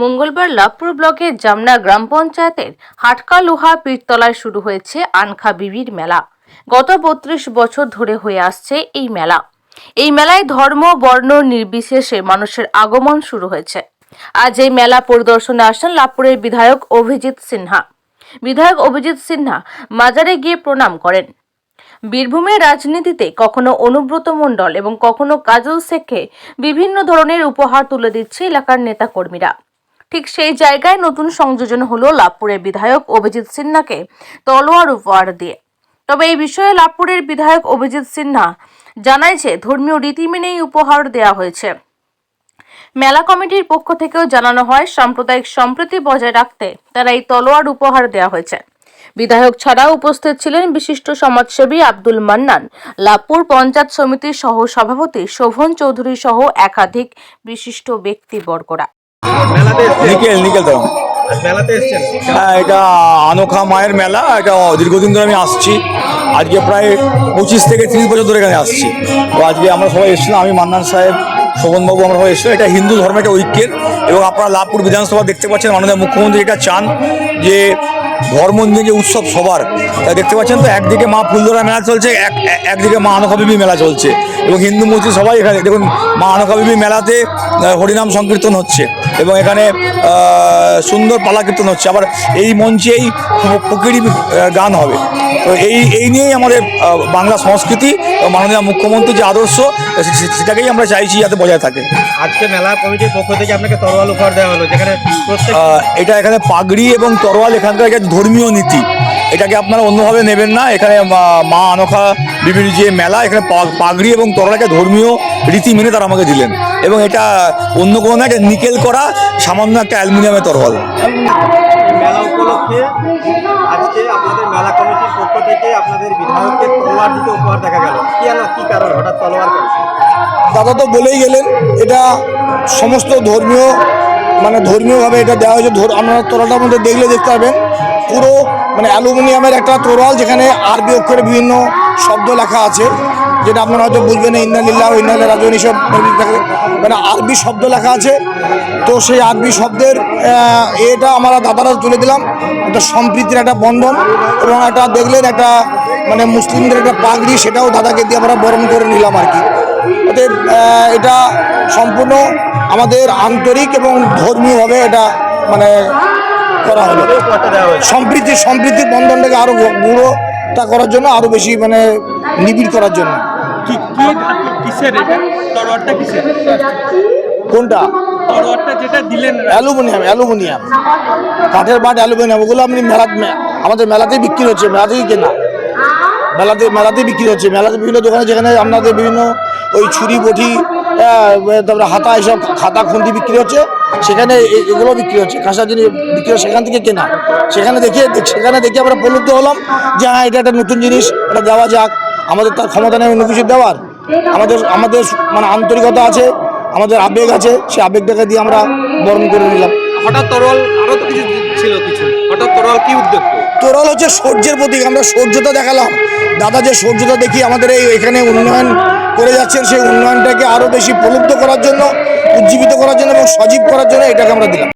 মঙ্গলবার লাভপুর ব্লকের জামনা গ্রাম পঞ্চায়েতের হাটকা লোহা পীরতলায় শুরু হয়েছে আনখা বিবির মেলা। গত বত্রিশ বছর ধরে হয়ে আসছে এই মেলা। এই মেলায় ধর্ম, বর্ণ নির্বিশেষে মানুষের আগমন শুরু হয়েছে। আজ এই মেলা পরিদর্শনে আসেন লাভপুরের বিধায়ক অভিজিৎ সিনহা। বিধায়ক অভিজিৎ সিনহা মাজারে গিয়ে প্রণাম করেন। বীরভূমের রাজনীতিতে কখনো অনুব্রত মণ্ডল এবং কখনো কাজল শেখকে বিভিন্ন ধরনের উপহার তুলে দিচ্ছে এলাকার নেতাকর্মীরা। ঠিক সেই জায়গায় নতুন সংযোজন হলো লাভপুরের বিধায়ক অভিজিৎ সিনহাকে। তলোয়ার উপহার দিয়ে। তবে এই বিষয়ে লাভপুরের বিধায়ক অভিজিৎ সিনহা জানায় যে, ধর্মীয় রীতি মেনেই উপহার দেওয়া হয়েছে। মেলা কমিটির পক্ষ থেকেও জানানো হয়, সাম্প্রদায়িক সম্প্রীতি বজায় রাখতে তারা এই তলোয়ার উপহার দেওয়া হয়েছে। বিধায়ক ছাড়াও উপস্থিত ছিলেন বিশিষ্ট সমাজসেবী আব্দুল মান্নান। লাভপুর পঞ্চায়েত সমিতির সহ সভাপতি শোভন চৌধুরী সহ একাধিক বিশিষ্ট ব্যক্তিবর্গরা। নিকেল নিকেল তো হ্যাঁ এটা আনোখা মায়ের মেলা এটা দীর্ঘদিন ধরে আমি আসছি। আজকে প্রায় পঁচিশ থেকে তিরিশ বছর ধরে এখানে আসছি। তো আজকে আমরা সবাই এসেছিলাম আমি মান্নান সাহেব শোভনবাবু আমরা সবাই এসেছিলাম। এটা হিন্দু ধর্মের একটা ঐক্যের এবং আপনারা লাভপুর বিধানসভা দেখতে পাচ্ছেন মাননীয় মুখ্যমন্ত্রী এটা চান যে ধর্ম নিয়ে যে উৎসব সবার দেখতে পাচ্ছেন তো একদিকে মা ফুলদরা মেলা চলছে এক এক- একদিকে মা আনখা বিবি মেলা চলছে এবং হিন্দু মুসলিম সবাই এখানে দেখুন মা আনখা বিবি মেলাতে হরিনাম সংকীর্তন হচ্ছে এবং এখানে সুন্দর পালা কীর্তন হচ্ছে। আবার এই মঞ্চেই ফকিরি গান হবে। তো এই এই নিয়েই আমাদের বাংলা সংস্কৃতি মাননীয় মুখ্যমন্ত্রীর যে আদর্শ সেটাকেই আমরা চাইছি যাতে বজায় থাকে। আজকে মেলা কমিটির পক্ষ থেকে আপনাকে তরোয়াল উপহার দেওয়া হলো যেখানে এটা এখানে পাগড়ি এবং তরোয়াল এখানকার ধর্মীয় নীতি। এটাকে আপনারা অন্যভাবে নেবেন না। এখানে মা- আনখা বিবির যে মেলা এখানে পাগড়ি এবং তরলাকে ধর্মীয় রীতি মেনে তারা আমাকে দিলেন। এবং এটা অন্য কোনো না এটা নিকেল করা সামান্য একটা অ্যালুমিনিয়ামের তরোয়াল এই মেলা উপলক্ষে আজকে আপনাদের মেলা কমিটির পক্ষ থেকে আপনাদের বিধায়ককে তলোয়ার দিতে উপহার দেখা গেল। কি কি কারণ? হঠাৎ তলোয়ার দাদা তো বলেই গেলেন এটা সমস্ত ধর্মীয় মানে ধর্মীয়ভাবে এটা দেওয়া হয়েছে। আপনারা তোরাটার মধ্যে দেখলে দেখতে পাবেন। পুরো মানে অ্যালুমিনিয়ামের একটা তোরাল যেখানে আরবি অক্ষরে বিভিন্ন শব্দ লেখা আছে, যেটা আপনারা হয়তো বুঝবেন না ইন্নালিল্লাহ ইন্নাল্লাহ রাজন এইসব মানে আরবি শব্দ লেখা আছে। তো সেই আরবি শব্দের এটা আমরা দাদারা তুলে দিলাম। একটা সম্প্রীতির একটা বন্ধন এবং একটা দেখলেন একটা মানে মুসলিমদের একটা পাগড়ি, সেটাও দাদাকে দিয়ে আমরা বরণ করে নিলাম আর কি। অতএব এটা সম্পূর্ণ আমাদের আন্তরিক এবং ধর্মীয়ভাবে এটা মানে করা হলো। সম্প্রীতি সম্প্রীতির বন্ধনটাকে আরও গুঁড়োটা করার জন্য আরও বেশি মানে নিবিড় করার জন্য। কোনটা? Aluminium aluminium. কাঠের বাট অ্যালুমিনিয়াম ওগুলো আপনি মেলা আমাদের মেলাতেই বিক্রি হচ্ছে মেলা থেকেই কেনা। মেলাতে মেলাতেই বিক্রি হচ্ছে। মেলাতে বিভিন্ন দোকানে যেখানে আপনাদের বিভিন্ন ওই ছুরি বটি তারপরে হাতা এসব খাতা খুন্তি বিক্রি হচ্ছে। সেখানে এগুলো বিক্রি হচ্ছে। কাঁসা জিনিস বিক্রি হচ্ছে সেখান থেকে কেনা। সেখানে দেখে সেখানে দেখে আমরা প্রলুব্ধ হলাম যে হ্যাঁ এটা একটা নতুন জিনিস এটা দেওয়া যাক। আমাদের তার ক্ষমতা নেই অন্য কিছু দেওয়ার। আমাদের আমাদের মানে আন্তরিকতা আছে আমাদের আবেগ আছে সেই আবেগটাকে দিয়ে আমরা বরণ করে নিলাম। হঠাৎ তরল আরও তো কিছু ছিল কিছু। হঠাৎ তরল কি উদ্যোগ তোরাল হচ্ছে সূর্যের প্রতীক। আমরা সূর্যতা দেখালাম। দাদা যে সূর্যতা দেখি আমাদের এই এখানে উন্নয়ন করে যাচ্ছেন সেই উন্নয়নটাকে আরও বেশি প্রলুব্ধ করার জন্য, উজ্জীবিত করার জন্য এবং সজীব করার জন্য এটাকে আমরা দিলাম।